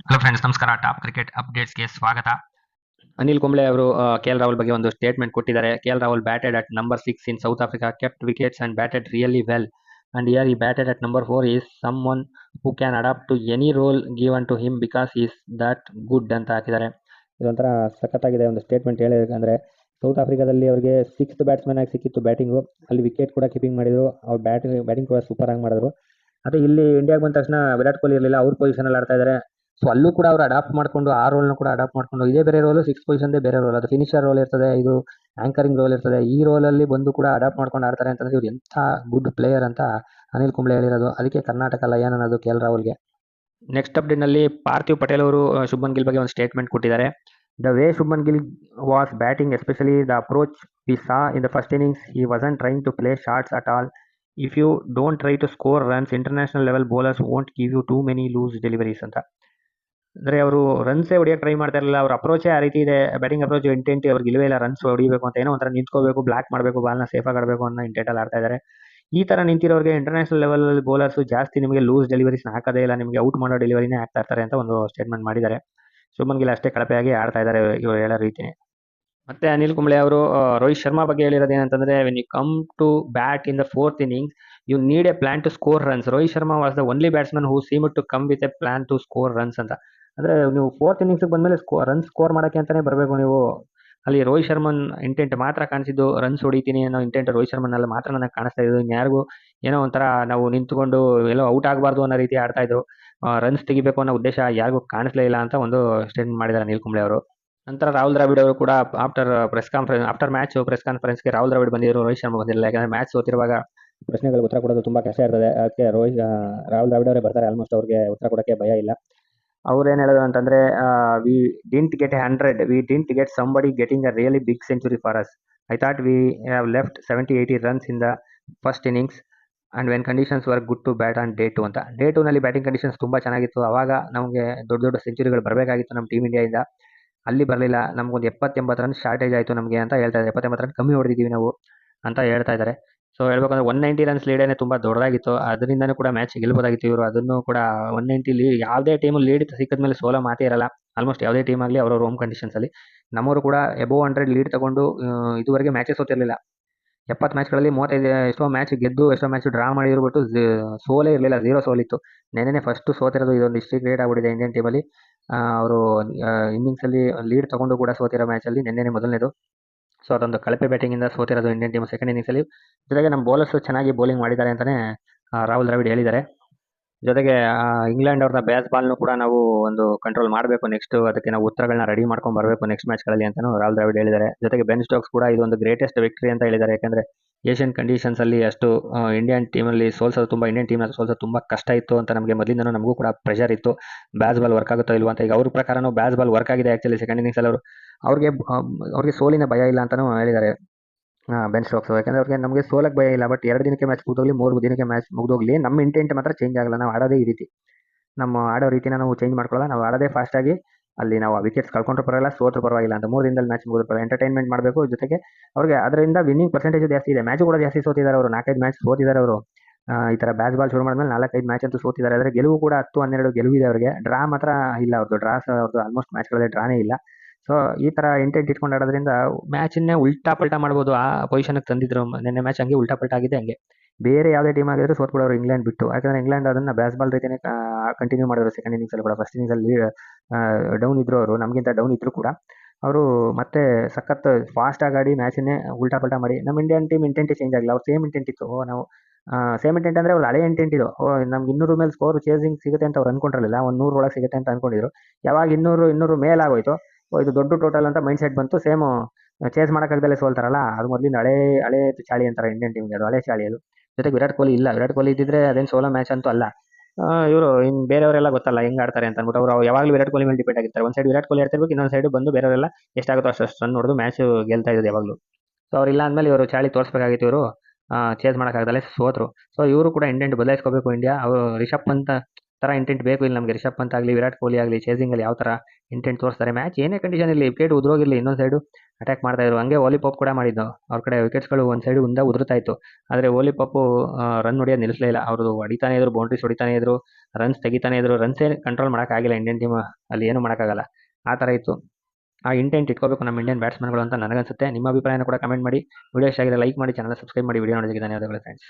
Hello friends ನಮಸ್ಕಾರ. Top cricket ಅಪ್ಡೇಟ್ಸ್ಗೆ ಸ್ವಾಗತ. ಅನಿಲ್ ಕುಂಬ್ಳೆ ಅವರು ಕೆ ಎಲ್ ರಾಹುಲ್ ಬಗ್ಗೆ ಒಂದು ಸ್ಟೇಟ್ಮೆಂಟ್ ಕೊಟ್ಟಿದ್ದಾರೆ. K L Rahul batted at number six in South Africa kept wickets and batted really well and here he batted at number four is someone who can adapt to any role given to him because he's that good ಅಂತ ಹಾಕಿದ್ದಾರೆ. ಇದೊಂಥರ ಸಖತ್ತಾಗಿದೆ ಒಂದು statement ಹೇಳಿದ್ರೆ south ಆಫ್ರಿಕಾದಲ್ಲಿ ಅವರಿಗೆ sixth batsman ಆಗಿ ಸಿಕ್ಕಿತ್ತು ಬ್ಯಾಟಿಂಗು ಅಲ್ಲಿ ವಿಕೆಟ್ ಕೂಡ ಕೀಪಿಂಗ್ ಮಾಡಿದ್ರು. ಅವ್ರು ಬ್ಯಾಟಿಂಗ್ ಬ್ಯಾಟಿಂಗ್ ಕೂಡ ಸೂಪರ್ ಆಗಿ ಮಾಡಿದ್ರು. ಅದೇ ಇಲ್ಲಿ ಇಂಡಿಯಾಗೆ ಬಂದ ತಕ್ಷಣ ವಿರಾಟ್ ಕೊಹ್ಲಿ ಇರಲಿಲ್ಲ, ಅವ್ರ ಪೊಸಿಷನಲ್ಲಿ ಆಡ್ತಾ ಇದ್ದಾರೆ. ಸೊ ಅಲ್ಲೂ ಕೂಡ ಅವರು ಅಡಾಪ್ಟ್ ಮಾಡ್ಕೊಂಡು, ಆ ರೋಲ್ನ ಕೂಡ ಅಡಾಪ್ಟ್ ಮಾಡ್ಕೊಂಡು, ಇದೇ ಬೇರೆ ರೋಲು ಸಿಕ್ಸ್ ಪೊಸಿಷನ್ದೇ ಬೇರೆ ರೋಲ್ ಅದು ಫಿನಿಷರ್ ರೋಲ್ ಇರ್ತದೆ, ಇದು ಆಂಕರಿಂಗ್ ರೋಲ್ ಇರ್ತದೆ. ಈ ರೋಲಲ್ಲಿ ಬಂದು ಕೂಡ ಅಡಾಪ್ಟ್ ಮಾಡ್ಕೊಂಡು ಆಡ್ತಾರೆ ಅಂತಂದ್ರೆ ಇವ್ರು ಎಂಥ ಗುಡ್ ಪ್ಲೇಯರ್ ಅಂತ ಅನಿಲ್ ಕುಂಬ್ಳೆ ಹೇಳಿರೋದು. ಅದಕ್ಕೆ ಕರ್ನಾಟಕ ಲಯನ್ ಅನ್ನೋದು ಕೆ ಎಲ್ ರಾಹುಲ್ಗೆ ನೆಕ್ಸ್ಟ್ ಅಪ್ಡೇಟ್ನಲ್ಲಿ ಪಾರ್ಥಿವ್ ಪಟೇಲ್ ಅವರು ಶುಭನ್ ಗಿಲ್ ಬಗ್ಗೆ ಒಂದು ಸ್ಟೇಟ್ಮೆಂಟ್ ಕೊಟ್ಟಿದ್ದಾರೆ. The way Shubman Gill was batting especially the approach we saw in the first innings he wasn't trying to play shots at all if you don't try to score runs international level bowlers won't give you too many loose deliveries ಅಂತ. ಅಂದರೆ ಅವರು ರನ್ಸೇ ಹೊಡಿಯೋಕೆ try ಮಾಡ್ತಾ ಇರಲಿಲ್ಲ. ಅವ್ರ ಅಪ್ರೋಚೇ ಆ ರೀತಿ ಇದೆ. Batting approach ಇಂಟೆಂಟಿ ಅವ್ರಿಗೆ ಇಲ್ಲವೇ ಇಲ್ಲ. ರನ್ಸ್ ಹೊಡಿಬೇಕು ಅಂತ ಏನೋ ಒಂಥರ ನಿಂತ್ಕೋಬೇಕು ಬ್ಲಾಕ್ ಮಾಡಬೇಕು ಬಾಲ್ನ ಸೇಫಾಗಿ ಆಡಬೇಕು ಅನ್ನೋ ಇಂಟೆಂಟಲ್ಲಿ ಆಡ್ತಾ ಇದ್ದಾರೆ ಈ ಥರ ನಿಂತಿರೋರಿಗೆ ಇಂಟರ್ನ್ಯಾಷನಲ್ ಲೆವೆಲ್ ಬೌಲರ್ಸು ಜಾಸ್ತಿ ನಿಮಗೆ ಲೂಸ್ ಡೆಲಿವರೀಸ್ನ ಹಾಕೋದೇ ಇಲ್ಲ. ನಿಮಗೆ ಔಟ್ ಮಾಡೋ ಡೆಲಿವರಿನೇ ಆಗ್ತಾ ಇರ್ತಾರೆ ಅಂತ ಒಂದು ಸ್ಟೇಟ್ಮೆಂಟ್ ಮಾಡಿದ್ದಾರೆ. ಶುಭನ್ ಗಿಲ್ ಅಷ್ಟೇ ಕಳಪೆಯಾಗಿ ಆಡ್ತಾ ಇದ್ದಾರೆ ಇವರು ಹೇಳೋ ರೀತಿ ಮತ್ತೆ ಅನಿಲ್ ಕುಂಬ್ಳೆ ಅವರು ರೋಹಿತ್ ಶರ್ಮಾ ಬಗ್ಗೆ ಹೇಳಿರೋದು ಏನಂತಂದ್ರೆ when you come to bat in the fourth innings you need a plan to score runs Rohit Sharma was the only batsman who seem to come with a plan to score runs ಅಂತ. ಅಂದ್ರೆ ನೀವು fourth innings ಬಂದ್ಮೇಲೆ ಸ್ಕೋ run score ಮಾಡೋಕ್ಕೆ ಅಂತಾನೆ ಬರಬೇಕು ನೀವು. ಅಲ್ಲಿ Rohit Sharman intent ಮಾತ್ರ ಕಾಣಿಸಿದ್ದು ರನ್ಸ್ ಹೊಡಿತೀನಿ ಅನ್ನೋ ಇಂಟೆಂಟ್ ರೋಹಿತ್ ಶರ್ಮನಲ್ಲಿ ಮಾತ್ರ ನನಗೆ ಕಾಣಿಸ್ತಾ ಇದ್ದು. ಇನ್ಯಾರಿಗೂ ಏನೋ ಒಂಥರ ನಾವು ನಿಂತ್ಕೊಂಡು ಎಲ್ಲೋ ಔಟ್ ಆಗಬಾರ್ದು ಅನ್ನೋ ರೀತಿ ಆಡ್ತಾ ಇದ್ರು. ರನ್ಸ್ ತೆಗಿಬೇಕು ಅನ್ನೋ ಉದ್ದೇಶ ಯಾರಿಗೂ ಕಾಣಿಸ್ಲೇ ಇಲ್ಲ ಅಂತ ಒಂದು ಸ್ಟೇಟ್ಮೆಂಟ್ ಮಾಡಿದ್ದಾರೆ ನೀಲ್ ಕುಂಬ್ಳೆ ಅವರು. ನಂತರ ರಾಹುಲ್ ದ್ರಾವಿಡ್ ಅವರು ಕೂಡ after press conference after match press ಕಾನ್ಫರೆನ್ಸ್ಗೆ Rahul Dravid ಬಂದಿದ್ರು, ರೋಹಿತ್ ಶರ್ಮಾ ಬಂದಿರಲಿಲ್ಲ. ಯಾಕಂದ್ರೆ ಮ್ಯಾಚ್ ಸೋತಿರುವಾಗ ಪ್ರಶ್ನೆಗಳಿಗೆ ಉತ್ತರ ಕೊಡೋದು ತುಂಬಾ ಕಷ್ಟ ಇರ್ತದೆ. ಅದಕ್ಕೆ ರೋಹಿತ್ ರಾಹುಲ್ ದ್ರಾವಿಡ್ ಅವರೇ ಬರ್ತಾರೆ. ಆಲ್ಮೋಸ್ಟ್ ಅವ್ರಿಗೆ ಉತ್ತರ ಕೊಡೋಕ್ಕೆ ಭಯ ಇಲ್ಲ. ಅವ್ರು ಏನು ಹೇಳಿದ್ರು ಅಂತಂದ್ರೆ we didn't get hundred we didn't get somebody getting a really big century for us I thought we have left seventy eighty runs in the first innings and when conditions were good to bat on day two ಅಂತ. Day ಟೂನಲ್ಲಿ batting conditions ತುಂಬ ಚೆನ್ನಾಗಿತ್ತು. ಆವಾಗ ನಮಗೆ ದೊಡ್ಡ ದೊಡ್ಡ ಸೆಂಚುರಿಗಳು ಬರಬೇಕಾಗಿತ್ತು ನಮ್ಮ ಟೀಮ್ ಇಂಡಿಯಾಯಿಂದ ಅಲ್ಲಿ ಬರಲಿಲ್ಲ. ನಮಗೊಂದು ಎಪ್ಪತ್ತೆಂಬತ್ತು ರನ್ ಶಾರ್ಟೇಜ್ ಆಯಿತು ನಮಗೆ ಅಂತ ಹೇಳ್ತಾ ಇದ್ದಾರೆ. ಎಪ್ಪತ್ತೆಂಬತ್ತು ರನ್ ಕಮ್ಮಿ ಹೊಡೆದಿದ್ದೀವಿ ನಾವು ಅಂತ ಹೇಳ್ತಾ ಇದ್ದಾರೆ. ಸೊ ಹೇಳ್ಬೇಕಂದ್ರೆ ಒನ್ ನೈಂಟಿ ರನ್ಸ್ ಲೀಡೇನೆ ತುಂಬ ದೊಡ್ಡದಾಗಿತ್ತು, ಅದರಿಂದನೂ ಕೂಡ ಮ್ಯಾಚ್ ಗೆಲ್ಬೋದಾಗಿತ್ತು ಇವರು. ಅದನ್ನು ಕೂಡ ಒನ್ ನೈಂಟಿ ಲೀಡ್ ಯಾವುದೇ ಟೀಮು ಲೀಡ್ ಸಿಕ್ಕಿದ ಮೇಲೆ ಸೋಲೋ ಮಾತೇ ಇರಲ್ಲ. ಆಲ್ಮೋಸ್ಟ್ ಯಾವುದೇ ಟೀಮ್ ಆಗಲಿ ಅವರವ್ರ ಹೋಮ್ ಕಂಡೀಷನ್ಸಲ್ಲಿ ನಮ್ಮವರು ಕೂಡ ಎಬೋ ಹಂಡ್ರೆಡ್ ಲೀಡ್ ತಗೊಂಡು ಇದುವರೆಗೆ ಮ್ಯಾಚೇ ಸೋತಿರಲಿಲ್ಲ. ಎಪ್ಪತ್ತು ಮ್ಯಾಚ್ಗಳಲ್ಲಿ ಮೂವತ್ತೈದು, ಎಷ್ಟೋ ಮ್ಯಾಚ್ ಗೆದ್ದು, ಎಷ್ಟೋ ಮ್ಯಾಚ್ ಡ್ರಾ ಮಾಡಿದ್ರು ಬಿಟ್ಟು ಸೋಲೇ ಇರಲಿಲ್ಲ ಝೀರೋ ಸೋಲಿತ್ತು ನೆನ್ನೆನೇ ಫಸ್ಟ್ ಸೋತಿರೋದು ಇದೊಂದು ಹಿಸ್ಟ್ರಿ ಕ್ರಿಯೇಟ್ ಆಗ್ಬಿಟ್ಟಿದೆ ಇಂಡಿಯನ್ ಟೀಮಲ್ಲಿ ಅವರು ಇನ್ನಿಂಗ್ಸಲ್ಲಿ ಲೀಡ್ ತಗೊಂಡು ಕೂಡ ಸೋತಿರೋ ಮ್ಯಾಚಲ್ಲಿ ನೆನ್ನೆ ಮೊದಲನೇದು. ಸೊ ಅದೊಂದು ಕಳಪೆ ಬ್ಯಾಟಿಂಗಿಂದ ಸೋತಿರೋದು ಇಂಡಿಯನ್ ಟೀಮ್ ಸೆಕೆಂಡ್ ಇನ್ನಿಂಗ್ಸಲ್ಲಿ ಜೊತೆಗೆ ನಮ್ಮ ಬೌಲರ್ಸ್ ಚೆನ್ನಾಗಿ ಬೌಲಿಂಗ್ ಮಾಡಿದ್ದಾರೆ ಅಂತಲೇ ರಾಹುಲ್ ದ್ರಾವಿಡ್ ಹೇಳಿದ್ದಾರೆ. ಜೊತೆಗೆ ಇಂಗ್ಲೆಂಡ್ ಅವ್ರನ್ನ ಬ್ಯಾಸ್ ಬಾಲ್ನು ಕೂಡ ನಾವು ಒಂದು ಕಂಟ್ರೋಲ್ ಮಾಡಬೇಕು ನೆಕ್ಸ್ಟ್ ಅದಕ್ಕೆ ನಾವು ಉತ್ತರಗಳನ್ನ ರೆಡಿ ಮಾಡ್ಕೊಂಡು ಬರಬೇಕು ನೆಕ್ಸ್ಟ್ ಮ್ಯಾಚ್ಗಳಲ್ಲಿ ಅಂತಲೂ ರಾಹುಲ್ ದ್ರಾವಿಡ್ ಹೇಳಿದ್ದಾರೆ. ಜೊತೆಗೆ ಬೆನ್ ಸ್ಟೋಕ್ಸ್ ಕೂಡ ಇದೊಂದು ಗ್ರೇಟೆಸ್ಟ್ ವಿಕ್ಟ್ರಿ ಅಂತ ಹೇಳಿದ್ದಾರೆ. ಯಾಕಂದರೆ ಏಷ್ಯನ್ ಕಂಡೀಷನ್ಸಲ್ಲಿ ಅಷ್ಟು ಇಂಡಿಯನ್ ಟೀಮಲ್ಲಿ ಸೋಲ್ಸೋದು ತುಂಬ ಇಂಡಿಯನ್ ಟೀಮ್ನ ಸೋಲ್ಸೋದು ತುಂಬ ಕಷ್ಟ ಇತ್ತು ಅಂತ ನಮಗೆ ಮೊದಲಿಂದನೂ ನಮಗೂ ಕೂಡ ಪ್ರೆಷರ್ ಇತ್ತು. ಬ್ಯಾಸ್ ಬಾಲ್ ವರ್ಕ್ ಆಗುತ್ತೋ ಇಲ್ವಾ ಅಂತ ಈಗ ಅವ್ರ ಪ್ರಕಾರನೂ ಬ್ಯಾಸ್ ಬಾಲ್ ವರ್ಕ್ ಆಗಿದೆ ಆ್ಯಕ್ಚುಲಿ ಸೆಕೆಂಡ್ ಇನ್ನಿಂಗ್ಸಲ್ಲಿ ಅವರು, ಅವ್ರಿಗೆ ಅವ್ರಿಗೆ ಸೋಲಿನ ಭಯ ಇಲ್ಲ ಅಂತಲೂ ಹೇಳಿದ್ದಾರೆ. ಬೆನ್ ಸ್ಟೋಕ್ಸ್ ಯಾಕಂದ್ರೆ ಅವ್ರಿಗೆ ನಮಗೆ ಸೋಲಕ್ಕೆ ಭಯ ಇಲ್ಲ ಬಟ್ ಎರಡು ದಿನಕ್ಕೆ ಮ್ಯಾಚ್ ಮುಗಿದೋಗ್ಲಿ, ಮೂರು ದಿನಕ್ಕೆ ಮ್ಯಾಚ್ ಮುಗ್ದೋಗ್ಲಿ, ನಮ್ಮ ಇಂಟೆಂಟ್ ಮಾತ್ರ ಚೇಂಜ್ ಆಗಲ್ಲ. ನಾವು ಆಡೋದೇ ಈ ರೀತಿ. ನಮ್ಮ ಆಡೋ ರೀತಿನ ನಾವು ಚೇಂಜ್ ಮಾಡ್ಕೊಳ್ಳಲ್ಲ, ನಾವು ಆಡೋದೇ ಫಾಸ್ಟಾಗಿ ಅಲ್ಲಿ ನಾವು ವಿಕೆಟ್ಸ್ ಕಳ್ಕೊಂಡ್ರು ಪರವಾಗಿಲ್ಲ, ಸೋತ್ರು ಪರವಾಗಿಲ್ಲ ಅಂತ ಮೂರು ದಿನದಲ್ಲಿ ಮ್ಯಾಚ್ ಮುಗಿದ್ರು ಪರವಾಗಿಲ್ಲ. ಎಂಟರ್ಟೈನ್ಮೆಂಟ್ ಮಾಡಬೇಕು, ಜೊತೆಗೆ ಅವ್ರಿಗೆ ಅದರಿಂದ ವಿನ್ನಿಂಗ್ ಪರ್ಸೆಂಟೇಜ್ ಜಾಸ್ತಿ ಇದೆ. ಮ್ಯಾಚ್ ಕೂಡ ಜಾಸ್ತಿ ಸೋತಿದ್ದಾರೆ ಅವರು, ನಾಲ್ಕೈದು ಮ್ಯಾಚ್ ಸೋತಿದ್ದಾರೆ ಅವರು. ಈ ಥರ ಬ್ಯಾಸ್ ಬಾಲ್ ಶುರು ಮಾಡಿದ್ಮೇಲೆ ನಾಲ್ಕೈದು ಮ್ಯಾಚ್ ಅಂತೂ ಸೋತಿದ್ದಾರೆ. ಆದರೆ ಗೆಲುವು ಕೂಡ ಹತ್ತು ಹನ್ನೆರಡು ಗೆಲುವಿದೆ ಅವರಿಗೆ. ಡ್ರಾ ಮಾತ್ರ ಇಲ್ಲ ಅವ್ರದ್ದು ಡ್ರಾಸ್ ಅವ್ರದ್ದು ಆಲ್ಮೋಸ್ಟ್ ಮ್ಯಾಚ್ಗಳಲ್ಲಿ ಡ್ರಾನೇ ಇಲ್ಲ. ಸೊ ಈ ಥರ ಇಂಟೆಂಟ್ ಇಟ್ಕೊಂಡು ಆಡೋದ್ರಿಂದ ಮ್ಯಾಚನ್ನೇ ಉಲ್ಟಾ ಪಲ್ಟಾ ಮಾಡ್ಬೋದು. ಆ ಪೊಸಿಷನ್ಗೆ ತಂದಿದ್ರು ನಿನ್ನೆ ಮ್ಯಾಚ್ ಹಂಗೆ ಉಲ್ಟಾ ಪಲ್ಟಾ ಆಗಿದೆ ಹಂಗೆ. ಬೇರೆ ಯಾವುದೇ ಟೀಮ್ ಆಗಿದ್ರು ಸೋತ್ಬಿಡೋರು ಇಂಗ್ಲೆಂಡ್ ಬಿಟ್ಟು. ಯಾಕಂದ್ರೆ ಇಂಗ್ಲೆಂಡ್ ಅದನ್ನ ಬ್ಯಾಸ್ ಬಾಲ್ ರೀತಿನೇ ಕಂಟಿನ್ಯೂ ಮಾಡಿದ್ರು ಸೆಕೆಂಡ್ ಇನ್ನಿಂಗ್ಸಲ್ಲಿ ಕೂಡ. ಫಸ್ಟ್ ಇನ್ನಿಂಗ್ಸಲ್ಲಿ ಡೌನ್ ಇದ್ರು ಅವರು. ನಮಗಿಂತ ಡೌನ್ ಇದ್ರು ಕೂಡ. ಅವರು ಮತ್ತೆ ಸಖತ್ ಫಾಸ್ಟಾಗಿ ಆಡಿ ಮ್ಯಾಚನ್ನೇ ಉಲ್ಟಾ ಪಲ್ಟಾ ಮಾಡಿ. ನಮ್ಮ ಇಂಡಿಯನ್ ಟೀಮ್ ಇಂಟೆಂಟೇ ಚೇಂಜ್ ಆಗಿಲ್ಲ. ಅವ್ರು ಸೇಮ್ ಇಂಟೆಂಟ್ ಇತ್ತು. ಓ, ನಾವು ಸೇಮ್ ಇಂಟೆಂಟ್ ಅಂದರೆ ಅವ್ರು ಹಳೆ ಇಂಟೆಂಟ್ ಇದು. ನಮ್ಗೆ ಇನ್ನೂರು ಮೇಲೆ ಸ್ಕೋರ್ ಚೇಸಿಂಗ್ ಸಿಗುತ್ತೆ ಅಂತ ಅವ್ರು ಅನ್ಕೊಂಡಿರಲಿಲ್ಲ. ಒಂದು ನೂರು ಒಳಗೆ ಸಿಗುತ್ತೆ ಅಂತ ಅನ್ಕೊಂಡಿದ್ರು. ಯಾವಾಗ ಇನ್ನೂರು ಇನ್ನೂರು ಮೇಲಾಗೋಯ್ತು ಇದು ದೊಡ್ಡ ಟೋಟಲ್ ಅಂತ ಮೈಂಡ್ ಸೆಟ್ ಬಂತು ಸೇಮ್ ಚೇಸ್ ಮಾಡೋಕ್ಕಾಗ್ದಲ್ಲೇ ಸೋಲ್ತಾರಲ್ಲ? ಅದು ಮೊದಲಿಂದ ಹಳೆ ಹಳೆ ಚಾಳಿ ಅಂತಾರೆ ಇಂಡಿಯನ್ ಟೀಮ್ಗೆ ಅದು, ಹಳೆ ಚಾಳಿ ಅದು. ಜೊತೆಗೆ ವಿರಾಟ್ ಕೊಹ್ಲಿ ಇಲ್ಲ. ವಿರಾಟ್ ಕೊಹ್ಲಿ ಇದ್ದಿದ್ರೆ ಅದೇನು ಸೋಲೋ ಮ್ಯಾಚ್ ಅಂತೂ ಅಲ್ಲ. ಇವರು ಇನ್ನು ಬೇರೆಯವರೆಲ್ಲ ಗೊತ್ತಲ್ಲ ಹೆಂಗ್ ಆಡ್ತಾರೆ ಅಂತ ಅಂದ್ಬಿಟ್ಟು ಅವರು ಯಾವಾಗಲೂ ವಿರಾಟ್ ಕೊಹ್ಲಿ ಮೇಲೆ ಡಿಪೆಂಡ್ ಆಗಿರ್ತಾರೆ. ಒಂದು ಸೈಡ್ ವಿರಾಟ್ ಕೊಹ್ಲಿ ಆಡ್ತಿರ್ಬೇಕು, ಇನ್ನೊಂದು ಸೈಡ್ ಬಂದು ಬೇರೆಯವರೆಲ್ಲ ಎಷ್ಟಾಗುತ್ತೋ ಅಷ್ಟು ರನ್ ನೋಡಿದು ಮ್ಯಾಚ್ ಗೆಲ್ತಾ ಇರೋದು ಯಾವಾಗಲೂ. ಸೊ ಅವ್ರು ಇಲ್ಲ ಅಂದಮೇಲೆ ಇವರು ಚಾಳಿ ತೋರಿಸ್ಬೇಕಾಗಿತ್ತು ಇವರು. ಚೇಸ್ ಮಾಡೋಕ್ಕಾಗ್ದಲ್ಲೇ ಸೋತ್ರು. ಸೊ ಇವರು ಕೂಡ ಇಂಡಿಯನ್ ಬದಲಾಯಿಸ್ಕೋಬೇಕು ಇಂಡಿಯಾ ಅವರು ರಿಷಬ್ ಪಂತ್ ಥರ ಇಂಟೆಂಟ್ ಬೇಕು. ಇಲ್ಲಿ ನಮಗೆ ರಿಷಬ್ ಪಂತ್ ಆಗಲಿ, ವಿರಾಟ್ ಕೊಹ್ಲಿ ಆಗಲಿ ಚೇಸಿಂಗಲ್ಲಿ ಯಾವ ಥರ ಇಂಟೆಂಟ್ ತೋರಿಸ್ತಾರೆ. ಮ್ಯಾಚ್ ಏನೇ ಕಂಡೀಷನ್ ಇಲ್ಲಿ ವಿಕೆಟ್ ಉದ್ರೋಗಿರಲಿ ಇನ್ನೊಂದು ಸೈಡು ಅಟ್ಯಾಕ್ ಮಾಡ್ತಾ ಇದ್ರು. ಹಂಗೆ ಓಲಿ ಪಾಪ್ ಕೂಡ ಮಾಡಿದ್ದು. ಅವ್ರ ಕಡೆ ವಿಕೆಟ್ಸ್ಗಳು ಒಂದು ಸೈಡು ಉಂದ ಉದುರ್ತಾ ಇತ್ತು. ಆದರೆ ಓಲಿ ಪಾಪು ರನ್ ಹೊಡಿಯೋದು ನಿಲ್ಲಿಸಲೇ ಇಲ್ಲ. ಅವರು ಹೊಡಿತಾನೆ ಇದ್ರು ಬೌಂಡ್ರೀಸ್ ಹೊಡಿತಾನೆ ಇದ್ರು ರನ್ಸ್ ತೆಗಿತಾನೆ ಇದ್ರು. ರನ್ಸೇ ಕಂಟ್ರೋಲ್ ಮಾಡೋಕ್ಕಾಗಿಲ್ಲ ಇಂಡಿಯನ್ ಟೀಮ್ ಅಲ್ಲಿ, ಏನು ಮಾಡೋಕ್ಕಾಗಲ್ಲ ಆ ಥರ ಇತ್ತು. ಆ ಇಂಟೆಂಟ್ ಇಟ್ಕೋಬೇಕು ನಮ್ಮ ಇಂಡಿಯನ್ ಬ್ಯಾಟ್ಸ್ಮನ್ಗಳು ಅಂತ ನನಗನ್ಸುತ್ತೆ. ನಿಮ್ಮ ಅಭಿಪ್ರಾಯನ ಕೂಡ ಕಮೆಂಟ್ ಮಾಡಿ. ವಿಡಿಯೋ ಇಷ್ಟ ಆಗಿದೆ ಲೈಕ್ ಮಾಡಿ ಚಾನಲ್ ಸಬ್ಸ್ಕ್ರೈಬ್ ಮಾಡಿ. ವಿಡಿಯೋ ನೋಡೋದಕ್ಕೆ ಧನ್ಯವಾದಗಳು ಫ್ರೆಂಡ್ಸ್